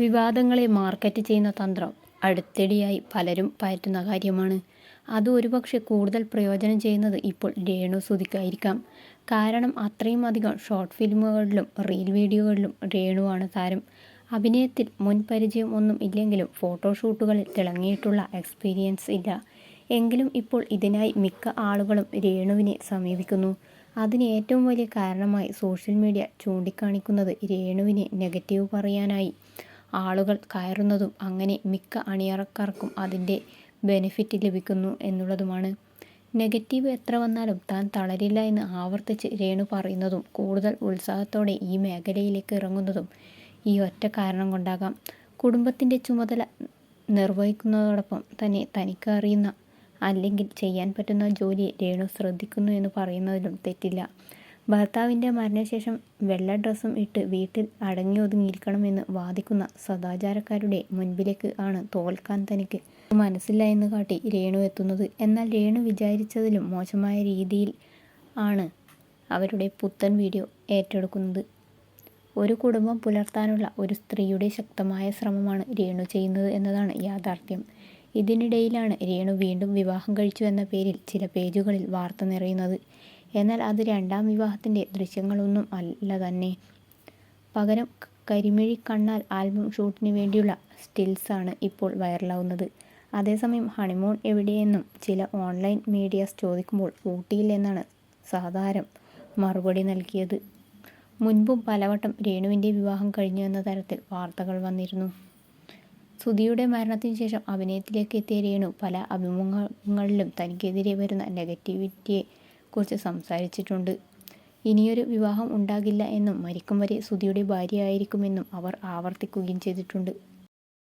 വിവാദങ്ങളെ market ചെയ്യുന്ന തന്ത്രം അടുത്തിടെയായി പലരും പയറ്റുന്ന കാര്യമാണ്. അത് ഒരുപക്ഷെ കൂടുതൽ പ്രയോജനം ചെയ്യുന്നത് ഇപ്പോൾ രേണു സുധിക്കായിരിക്കാം. കാരണം അത്രയും അധികം ഷോർട്ട് ഫിലിമുകളിലും റീൽ വീഡിയോകളിലും രേണുവാണ് താരം. അഭിനയത്തിൽ മുൻ പരിചയം ഒന്നും ഇല്ലെങ്കിലും ഫോട്ടോഷൂട്ടുകളിൽ തിളങ്ങിയിട്ടുള്ള എക്സ്പീരിയൻസ് ഇല്ല. എങ്കിലും ഇപ്പോൾ ഇതിനായി മിക്ക ആളുകളും രേണുവിനെ സമീപിക്കുന്നു. അതിന് ഏറ്റവും വലിയ കാരണമായി സോഷ്യൽ മീഡിയ ചൂണ്ടിക്കാണിക്കുന്നത് രേണുവിനെ നെഗറ്റീവ് പറയാനായി. ആളുകൾ കയറുന്നതും അങ്ങനെ മിക്ക അണിയറക്കാർക്കും അതിന്റെ ബെനിഫിറ്റ് ലഭിക്കുന്നു എന്നുള്ളതുമാണ്. നെഗറ്റീവ് എത്ര വന്നാലും താൻ തളരില്ല എന്ന് ആവർത്തിച്ച് രേണു പറയുന്നതും കൂടുതൽ ഉത്സാഹത്തോടെ ഈ മേഖലയിലേക്ക് ഇറങ്ങുന്നതും ഈ ഒറ്റ കാരണം കൊണ്ടാകാം. കുടുംബത്തിന്റെ ചുമതല നിർവഹിക്കുന്നതോടൊപ്പം തന്നെ തനിക്ക് അറിയുന്ന അല്ലെങ്കിൽ ചെയ്യാൻ പറ്റുന്ന ജോലി രേണു ശ്രദ്ധിക്കുന്നു എന്ന് പറയുന്നതിലും തെറ്റില്ല. ഭർത്താവിന്റെ മരണശേഷം വെള്ള ഡ്രസ്സും ഇട്ട് വീട്ടിൽ അടങ്ങി ഒതുങ്ങിയിരിക്കണമെന്ന് വാദിക്കുന്ന സദാചാരക്കാരുടെ മുൻപിലേക്ക് ആണ് തോൽക്കാൻ തനിക്ക് മനസ്സില്ല എന്ന് കാട്ടി രേണു എത്തുന്നത്. എന്നാൽ രേണു വിചാരിച്ചതിലും മോശമായ രീതിയിൽ ആണ് അവരുടെ പുത്തൻ വീഡിയോ ഏറ്റെടുക്കുന്നത്. ഒരു കുടുംബം പുലർത്താനുള്ള ഒരു സ്ത്രീയുടെ ശക്തമായ ശ്രമമാണ് രേണു ചെയ്യുന്നത് എന്നതാണ് യാഥാർത്ഥ്യം. ഇതിനിടയിലാണ് രേണു വീണ്ടും വിവാഹം കഴിച്ചു എന്ന പേരിൽ ചില പേജുകളിൽ വാർത്ത നിറയുന്നത്. എന്നാൽ അത് രണ്ടാം വിവാഹത്തിന്റെ ദൃശ്യങ്ങളൊന്നും അല്ല തന്നെ. പകരം കരിമിഴി കണ്ണാൽ ആൽബം ഷൂട്ടിന് വേണ്ടിയുള്ള സ്റ്റിൽസാണ് ഇപ്പോൾ വൈറലാവുന്നത്. അതേസമയം ഹണിമൂൺ എവിടെയെന്നും ചില ഓൺലൈൻ മീഡിയാസ് ചോദിക്കുമ്പോൾ ഊട്ടിയില്ലെന്നാണ് സാധാരണ മറുപടി നൽകിയത്. മുൻപും പലവട്ടം രേണുവിന്റെ വിവാഹം കഴിഞ്ഞു എന്ന തരത്തിൽ വാർത്തകൾ വന്നിരുന്നു. സുധിയുടെ മരണത്തിന് ശേഷം അഭിനയത്തിലേക്ക് എത്തിയ രേണു പല അഭിമുഖങ്ങളിലും തനിക്കെതിരെ വരുന്ന നെഗറ്റിവിറ്റിയെ കുറിച്ച് സംസാരിച്ചിട്ടുണ്ട്. ഇനിയൊരു വിവാഹം ഉണ്ടാകില്ല എന്നും മരിക്കും വരെ സുധിയുടെ ഭാര്യയായിരിക്കുമെന്നും അവർ ആവർത്തിക്കുകയും ചെയ്തിട്ടുണ്ട്.